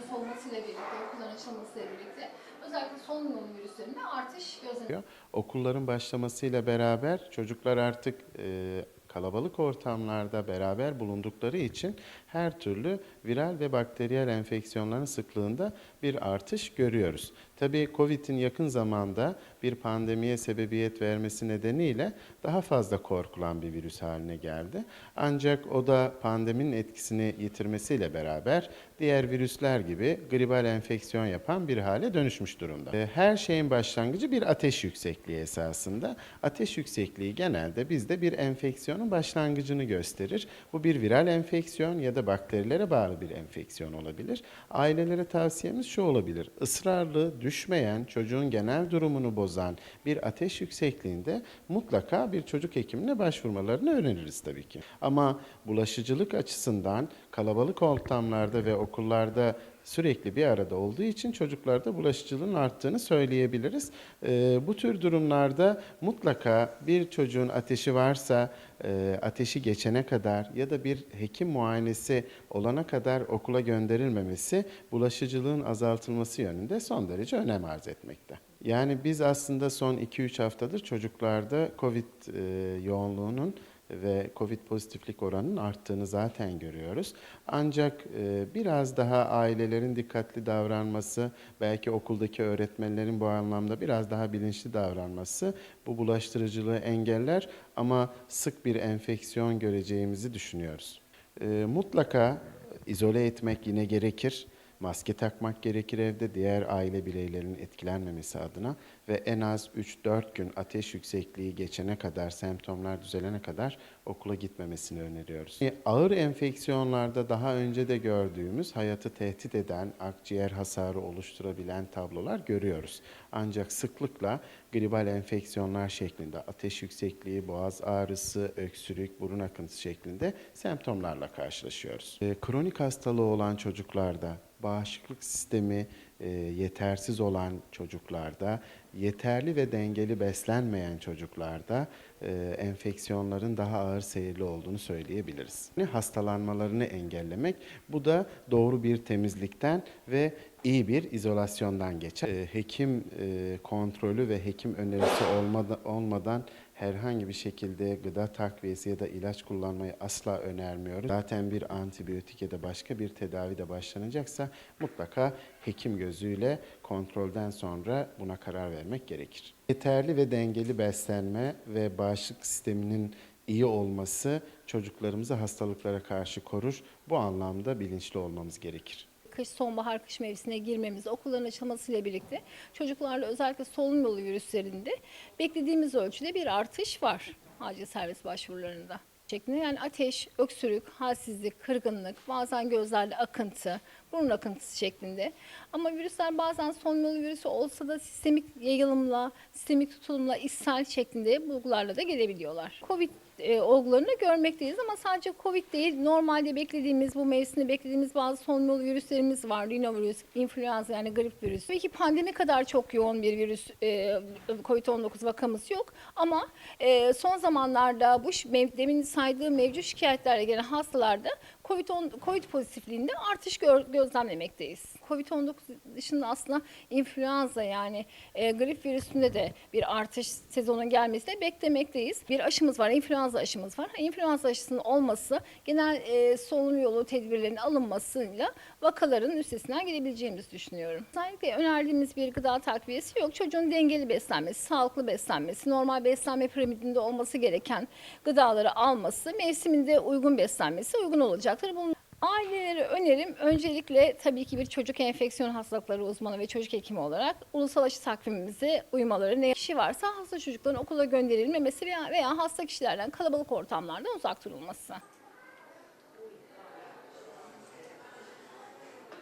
soğumasıyla birlikte, okulların açılmasıyla birlikte özellikle solunum virüslerinde artış gözleniyor. Okulların başlamasıyla beraber çocuklar artık e, kalabalık ortamlarda beraber bulundukları için her türlü viral ve bakteriyel enfeksiyonların sıklığında bir artış görüyoruz. Tabii Covid'in yakın zamanda bir pandemiye sebebiyet vermesi nedeniyle daha fazla korkulan bir virüs haline geldi. Ancak o da pandeminin etkisini yitirmesiyle beraber diğer virüsler gibi gribal enfeksiyon yapan bir hale dönüşmüş durumda. E, Her şeyin başlangıcı bir ateş yüksekliği esasında. Ateş yüksekliği genelde bizde bir enfeksiyonun başlangıcını gösterir. Bu bir viral enfeksiyon ya da bakterilere bağlı bir enfeksiyon olabilir. Ailelere tavsiyemiz şu olabilir. Israrlı, düşmeyen, çocuğun genel durumunu bozan bir ateş yüksekliğinde mutlaka bir çocuk hekimine başvurmalarını öneririz tabii ki. Ama bulaşıcılık açısından kalabalık ortamlarda ve okullarda sürekli bir arada olduğu için çocuklarda bulaşıcılığın arttığını söyleyebiliriz. Ee, bu tür durumlarda mutlaka bir çocuğun ateşi varsa e, ateşi geçene kadar ya da bir hekim muayenesi olana kadar okula gönderilmemesi bulaşıcılığın azaltılması yönünde son derece önem arz etmekte. Yani biz aslında son 2-3 haftadır çocuklarda COVID e, yoğunluğunun ve COVID pozitiflik oranının arttığını zaten görüyoruz. Ancak e, biraz daha ailelerin dikkatli davranması, belki okuldaki öğretmenlerin bu anlamda biraz daha bilinçli davranması bu bulaştırıcılığı engeller ama sık bir enfeksiyon göreceğimizi düşünüyoruz. E, mutlaka izole etmek yine gerekir. Maske takmak gerekir evde diğer aile bireylerinin etkilenmemesi adına ve en az 3-4 gün ateş yüksekliği geçene kadar, semptomlar düzelene kadar okula gitmemesini öneriyoruz. E, Ağır enfeksiyonlarda daha önce de gördüğümüz hayatı tehdit eden, akciğer hasarı oluşturabilen tablolar görüyoruz. Ancak sıklıkla gribal enfeksiyonlar şeklinde ateş yüksekliği, boğaz ağrısı, öksürük, burun akıntısı şeklinde semptomlarla karşılaşıyoruz. E, kronik hastalığı olan çocuklarda bağışıklık sistemi e, yetersiz olan çocuklarda, yeterli ve dengeli beslenmeyen çocuklarda e, enfeksiyonların daha ağır seyirli olduğunu söyleyebiliriz. Hastalanmalarını engellemek, bu da doğru bir temizlikten ve iyi bir izolasyondan geçer. E, hekim e, kontrolü ve hekim önerisi olmadan, olmadan herhangi bir şekilde gıda takviyesi ya da ilaç kullanmayı asla önermiyoruz. Zaten bir antibiyotik ya da başka bir tedavi de başlanacaksa mutlaka hekim gözüyle kontrolden sonra buna karar vermek gerekir. Yeterli ve dengeli beslenme ve bağışıklık sisteminin iyi olması çocuklarımızı hastalıklara karşı korur. Bu anlamda bilinçli olmamız gerekir kış sonbahar kış mevsimine girmemiz, okulların açılmasıyla birlikte çocuklarla özellikle solunum yolu virüslerinde beklediğimiz ölçüde bir artış var acil servis başvurularında şeklinde. Yani ateş, öksürük, halsizlik, kırgınlık, bazen gözlerde akıntı, burun akıntısı şeklinde. Ama virüsler bazen solunum virüsü olsa da sistemik yayılımla, sistemik tutulumla, ishal şeklinde bulgularla da gelebiliyorlar. Covid e, olgularını görmekteyiz ama sadece Covid değil, normalde beklediğimiz, bu mevsimde beklediğimiz bazı solunum virüslerimiz var. Rinovirüs, influenza yani grip virüsü. Tabii ki pandemi kadar çok yoğun bir virüs, e, Covid-19 vakamız yok ama e, son zamanlarda bu demin saydığım mevcut şikayetlerle gelen hastalarda COVID-10, COVID pozitifliğinde artış gör, gözlemlemekteyiz. Covid-19 dışında aslında influenza yani e, grip virüsünde de bir artış sezonun gelmesini beklemekteyiz. Bir aşımız var, influenza aşımız var. İnfluenza aşısının olması genel e, solunum yolu tedbirlerinin alınmasıyla vakaların üstesinden gelebileceğimizi düşünüyorum. Özellikle önerdiğimiz bir gıda takviyesi yok. Çocuğun dengeli beslenmesi, sağlıklı beslenmesi, normal beslenme piramidinde olması gereken gıdaları alması, mevsiminde uygun beslenmesi uygun olacaktır. Bunun Ailelere önerim öncelikle tabii ki bir çocuk enfeksiyon hastalıkları uzmanı ve çocuk hekimi olarak ulusal aşı takvimimize uymaları. Ne kişi varsa hasta çocukların okula gönderilmemesi veya, veya hasta kişilerden kalabalık ortamlardan uzak durulması.